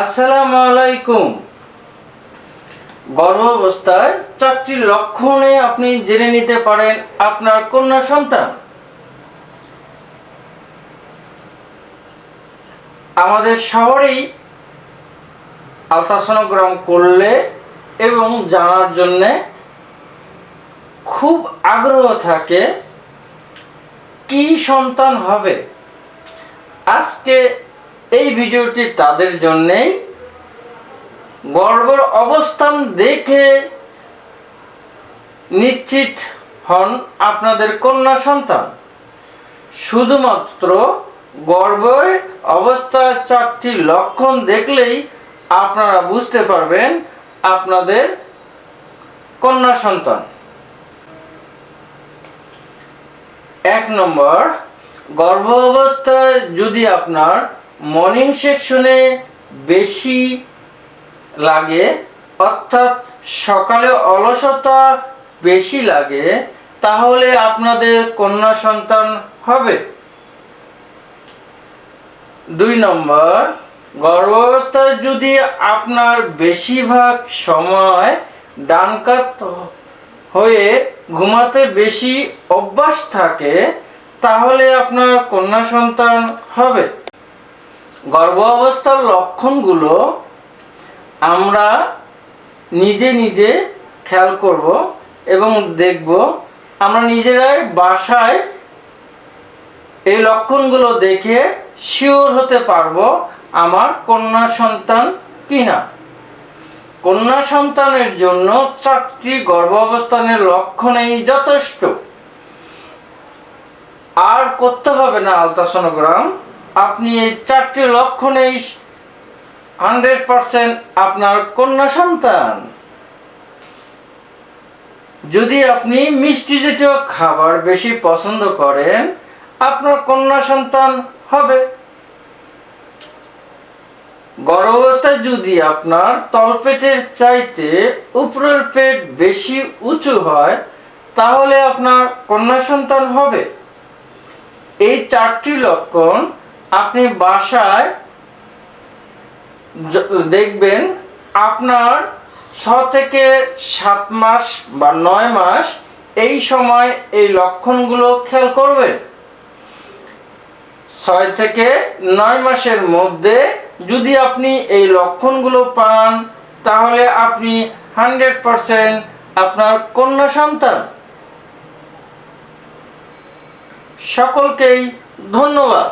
আসসালামু আলাইকুম গর্ভাবস্থায় চারটি লক্ষণে আপনি জেনে নিতে পারেন আপনার কন্যা সন্তান। আমাদের সবারই আলট্রাসোনোগ্রাম করলে এবং জানার জন্যে খুব আগ্রহ থাকে কি সন্তান হবে। আজকে এই ভিডিওটি তাদের জন্যেই গর্ভের অবস্থান দেখে নিশ্চিত হন আপনাদের কন্যা সন্তান। শুধুমাত্র গর্ভের অবস্থার চারটি লক্ষণ দেখলেই আপনারা বুঝতে পারবেন আপনাদের কন্যা সন্তান। এক নম্বর গর্ভ অবস্থায় যদি আপনার মর্নিং সেকশনে বেশি লাগে, অর্থাৎ সকালে অলসতা বেশি লাগে, তাহলে আপনাদের কন্যা সন্তান হবে। দুই নম্বর, গর্ভাবস্থায় যদি আপনার বেশিরভাগ সময় ডান কাত হয়ে ঘুমাতে বেশি অভ্যাস থাকে, তাহলে আপনার কন্যা সন্তান হবে। গর্ভ অবস্থার লক্ষণগুলো আমরা নিজে নিজে খেয়াল করব এবং দেখব। আমরা নিজেরাই বাসায় এই লক্ষণগুলো দেখে শিওর হতে পারব আমার কন্যা সন্তান কিনা। কন্যা সন্তানের জন্য চারটি গর্ভাবস্থানের লক্ষণেই যথেষ্ট। আর করতে হবে না আলট্রাসোনোগ্রাম। আপনি এই চারটি লক্ষণেই হান্ড্রেড পারসেন্ট আপনার কন্যা সন্তান। যদি আপনি মিষ্টি জাতীয় খাবার বেশি পছন্দ করেন, আপনার কন্যা সন্তান হবে। গর্ভাবস্থায় যদি আপনার তলপেটের চাইতে উপরের পেট বেশি উঁচু হয়, তাহলে আপনার কন্যা সন্তান হবে। এই চারটি লক্ষণ আপনি বাসায় দেখবেন আপনার ছ থেকে সাত মাস বা নয় মাস এই সময় এই লক্ষণগুলো খেয়াল করবেন ছয় থেকে নয় মাসের মধ্যে যদি আপনি এই লক্ষণগুলো পান, তাহলে আপনি হান্ড্রেড পারসেন্ট আপনার কন্যা সন্তান। সকলকেই ধন্যবাদ।